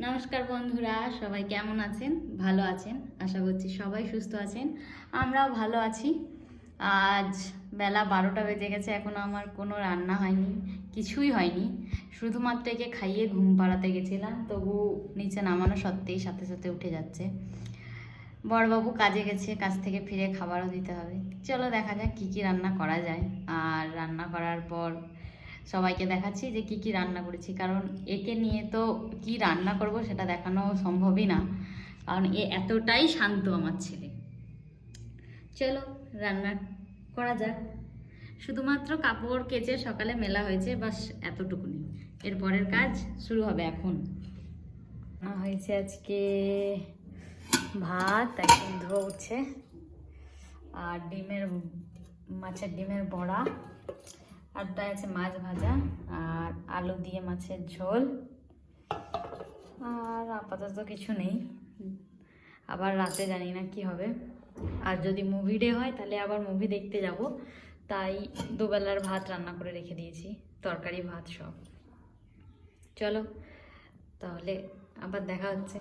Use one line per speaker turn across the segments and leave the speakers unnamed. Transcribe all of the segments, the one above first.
নমস্কার বন্ধুরা, সবাই কেমন আছেন? ভালো আছেন? আশা করছি সবাই সুস্থ আছেন। আমরাও ভালো আছি। আজ বেলা বারোটা বেজে গেছে এখনও আমার কোনো রান্না হয়নি, কিছুই হয়নি। শুধুমাত্র একে খাইয়ে ঘুম পাড়াতে গেছিলাম, তবু নিচে নামানো সত্ত্বেই সাথে সাথে উঠে যাচ্ছে। বড়বাবু কাজে গেছে, কাজ থেকে ফিরে খাবারও দিতে হবে। চলো দেখা যাক কী কী রান্না করা যায়। আর রান্না করার পর সবাইকে দেখাচ্ছি যে কি কি রান্না করেছি। কারণ একে নিয়ে তো কি রান্না করব সেটা দেখানো সম্ভবই না। কারণ এ এতটাই শান্ত আমার ছেলে। চলো, রান্না করা যাক। শুধুমাত্র কাপড় কেচে সকালে মেলা হয়েছে, বাস এতটুকুনি। এরপরের কাজ শুরু হবে এখন। হয়েছে আজকে ভাত একদম ধোয়া আর ডিমের, মাছের ডিমের বড়া। আর তাই আছে মাছ ভাজা আর আলু দিয়ে মাছের ঝোল। আর আপাতত কিছু নেই। আবার রাতে জানি না কি হবে। আর যদি মুভি ডে হয়, তাহলে আবার মুভি দেখতে যাব। তাই দুবেলার ভাত রান্না করে রেখে দিয়েছি। তরকারি, ভাত সব। চলো, তাহলে আবার দেখা হচ্ছে।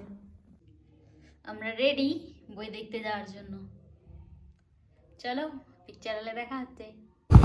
আমরা রেডি বই দেখতে যাওয়ার জন্য। চলো পিকচার হলে দেখা হচ্ছে।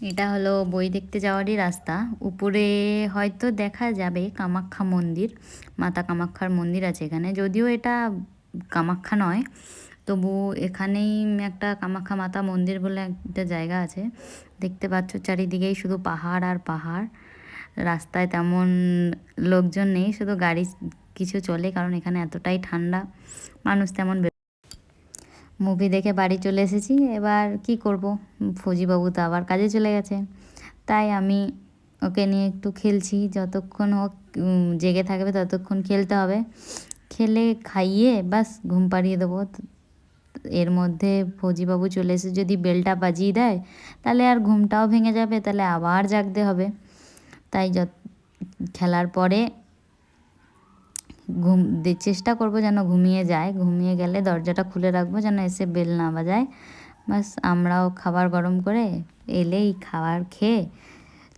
এটা হলো বই দেখতে যাওয়ারই রাস্তা। উপরে হয়তো দেখা যাবে কামাখ্যা মন্দির, মাতা কামাখ্যার মন্দির আছে এখানে। যদিও এটা কামাখ্যা নয়, তবু এখানেই একটা কামাখ্যা মাতা মন্দির বলে একটা জায়গা আছে। দেখতে পাচ্ছ চারিদিকেই শুধু পাহাড় আর পাহাড়। রাস্তায় তেমন লোকজন নেই, শুধু গাড়ি কিছু চলে, কারণ এখানে এতটাই ঠান্ডা। মানুষ তেমন মুভি দেখে বাড়ি চলে এসেছি। এবার কি করব? ফৌজিবাবু তো আবার কাজে চলে গেছে। তাই আমি ওকে নিয়ে একটু খেলছি। যতক্ষণ ও জেগে থাকবে ততক্ষণ খেলতে হবে। খেলে খাইয়ে বাস ঘুম পাড়িয়ে দেবো। এর মধ্যে ফৌজিবাবু চলে এসে যদি বেলটা বাজিয়ে দেয়, তাহলে আর ঘুমটাও ভেঙে যাবে, তাহলে আবার জাগতে হবে। তাই যত, খেলার পরে ঘুম চেষ্টা করব যেন ঘুমিয়ে যায়। ঘুমিয়ে গেলে দরজাটা খুলে রাখব যেন এসে বেল না বাজায়। বাস, আমরাও খাবার গরম করে এলেই খাবার খেয়ে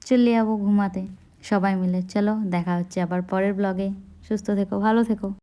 চলে যাব ঘুমাতে। সবাই মিলে, চলো, দেখা হচ্ছে আবার পরের ব্লগে সুস্থ থেকো, ভালো থেকো।